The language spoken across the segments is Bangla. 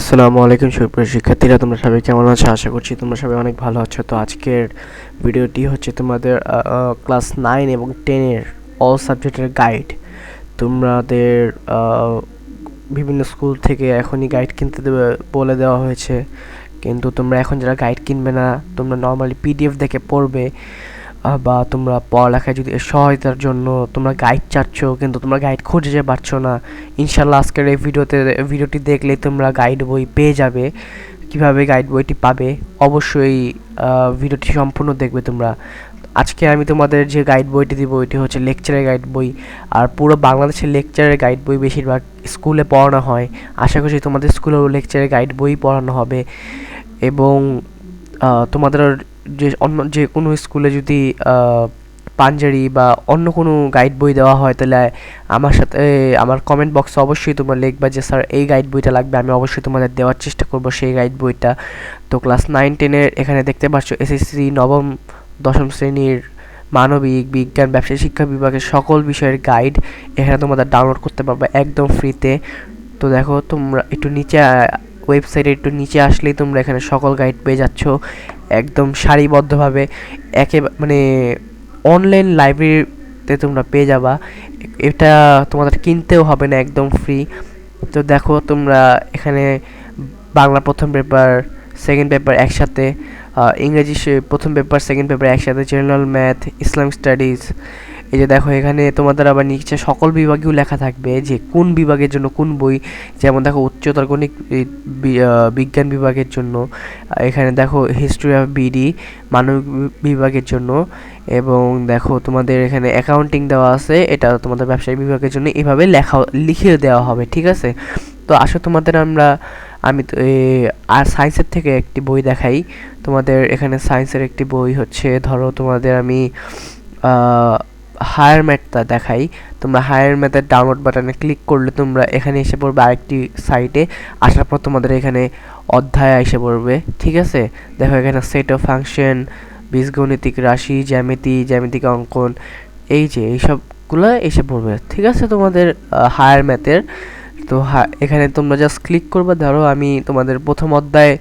আসসালামু আলাইকুম সুপ্রিয় শিক্ষার্থীরা, তোমরা সবাই কেমন আছো? আশা করছি তোমরা সবাই অনেক ভালো আছো। তো আজকের ভিডিওটি হচ্ছে তোমাদের ক্লাস নাইন এবং টেনের অল সাবজেক্টের গাইড তোমাদের বিভিন্ন স্কুল থেকে এখনই গাইড কিনতে দেবে বলে দেওয়া হয়েছে। কিন্তু তোমরা এখন যারা গাইড কিনবে না, তোমরা নর্মালি পিডিএফ দেখে পড়বে। বা তোমরা পড়ালেখায় যদি সহায়তার জন্য তোমরা গাইড চাচ্ছ, কিন্তু তোমরা গাইড খুঁজে যে পাচ্ছ না, ইনশাল্লাহ আজকের এই ভিডিওতে, ভিডিওটি দেখলে তোমরা গাইড বই পেয়ে যাবে। কীভাবে গাইড বইটি পাবে? অবশ্যই ভিডিওটি সম্পূর্ণ দেখবে তোমরা। আজকে আমি তোমাদের যে গাইড বইটি দিব ওইটি হচ্ছে লেকচারের গাইড বই। আর পুরো বাংলাদেশের লেকচারের গাইড বই বেশিরভাগ স্কুলে পড়ানো হয়। আশা করছি তোমাদের স্কুলেও লেকচারের গাইড বই পড়ানো হবে। এবং তোমাদের যে অন্য যে কোনো স্কুলে যদি পাঞ্জারি বা অন্য কোনো গাইড বই দেওয়া হয়, তাহলে আমার সাথে, আমার কমেন্ট বক্সে অবশ্যই তোমরা লিখবা যে, স্যার, এই গাইড বইটা লাগবে, আমি অবশ্যই তোমাদের দেওয়ার চেষ্টা করব সেই গাইড বইটা। তো ক্লাস নাইন টেনের এখানে দেখতে পাচ্ছ এসএসসি নবম, দশম শ্রেণির মানবিক, বিজ্ঞান ব্যবসায়ী শিক্ষা বিভাগের সকল বিষয়ের গাইড এখানে তোমাদের ডাউনলোড করতে পারবে একদম ফ্রিতে তো দেখো, তোমরা একটু নিচে ওয়েবসাইটে একটু নিচে আসলেই তোমরা এখানে সকল গাইড পেয়ে যাচ্ছ। একদম সারিবদ্ধভাবে একে মানে অনলাইন লাইব্রেরিতে তোমরা পেয়ে যাবা। এটা তোমাদের কিনতেও হবে না, একদম ফ্রি তো দেখো তোমরা এখানে বাংলা প্রথম পেপার সেকেন্ড পেপার একসাথে ইংরেজি প্রথম পেপার সেকেন্ড পেপার একসাথে জেনারেল ম্যাথ ইসলাম স্টাডিজ এই যে দেখো, এখানে তোমাদের আবার নিচে সকল বিভাগেও লেখা থাকবে যে কোন বিভাগের জন্য কোন বই, যেমন দেখো উচ্চতর গণিত বিজ্ঞান বিভাগের জন্য এখানে দেখো হিস্ট্রি অফ বিডি মানবিক বিভাগের জন্য, এবং দেখো তোমাদের এখানে অ্যাকাউন্টিং দেওয়া আছে, এটা তোমাদের ব্যবসায়ী বিভাগের জন্য এভাবে লেখা, লিখে দেওয়া হবে, ঠিক আছে? তো আসো তোমাদের আমরা, আমি তো আর সায়েন্সের থেকে একটি বই দেখাই, তোমাদের এখানে সায়েন্সের একটি বই হচ্ছে, ধরো তোমাদের আমি হায়ার ম্যাথটা দেখাই। তোমরা হায়ার ম্যাথের ডাউনলোড বাটনে ক্লিক করলে তোমরা এখানে এসে পড়বে আরেকটি সাইটে আসার পর তোমাদের এখানে অধ্যায় এসে পড়বে, ঠিক আছে? দেখো এখানে সেট অফ ফাংশন বীজগণিতিক রাশি, জ্যামিতি, জ্যামিতিক অঙ্কন, এই যে এইসবগুলো এসে পড়বে, ঠিক আছে তোমাদের হায়ার ম্যাথের তো এখানে তোমরা জাস্ট ক্লিক করবে। ধরো আমি তোমাদের প্রথম অধ্যায়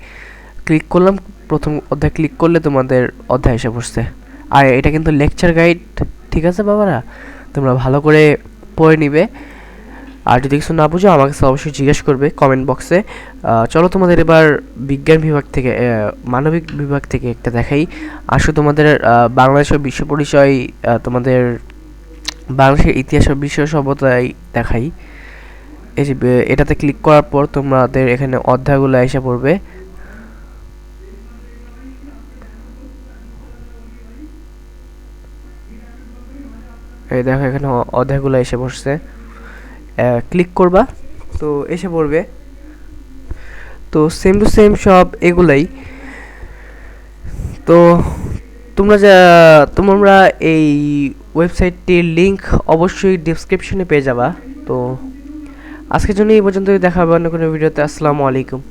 ক্লিক করলাম, প্রথম অধ্যায় ক্লিক করলে তোমাদের অধ্যায় এসে পড়ছে। আর এটা কিন্তু লেকচার গাইড ঠিক আছে বাবারা? তোমরা ভালো করে পড়ে নিবে। আর যদি কিছু না বুঝো আমাকে অবশ্যই জিজ্ঞেস করবে কমেন্ট বক্সে চলো তোমাদের এবার বিজ্ঞান বিভাগ থেকে মানবিক বিভাগ থেকে একটা দেখাই। আসো তোমাদের আহ, বাংলাদেশ বিশ্ব পরিচয় তোমাদের বাংলাদেশের ইতিহাস ও বিশ্ব সভ্যতায় দেখাই। এটাতে ক্লিক করার পর তোমাদের এখানে অধ্যায়গুলো এসে পড়বে। এই দেখো এখানে অধ্যায়গুলো এসে পড়ছে ক্লিক করবা, তো এসে পড়বে। তো সেম টু সেম সব এগুলাই। তো তোমরা যা, তোমরা এই ওয়েবসাইটটির লিংক অবশ্যই ডিসক্রিপশনে পেয়ে যাবা। তো আজকের জন্য এই পর্যন্তই, দেখা হবে অন্য কোনো ভিডিওতে আসসালামু আলাইকুম।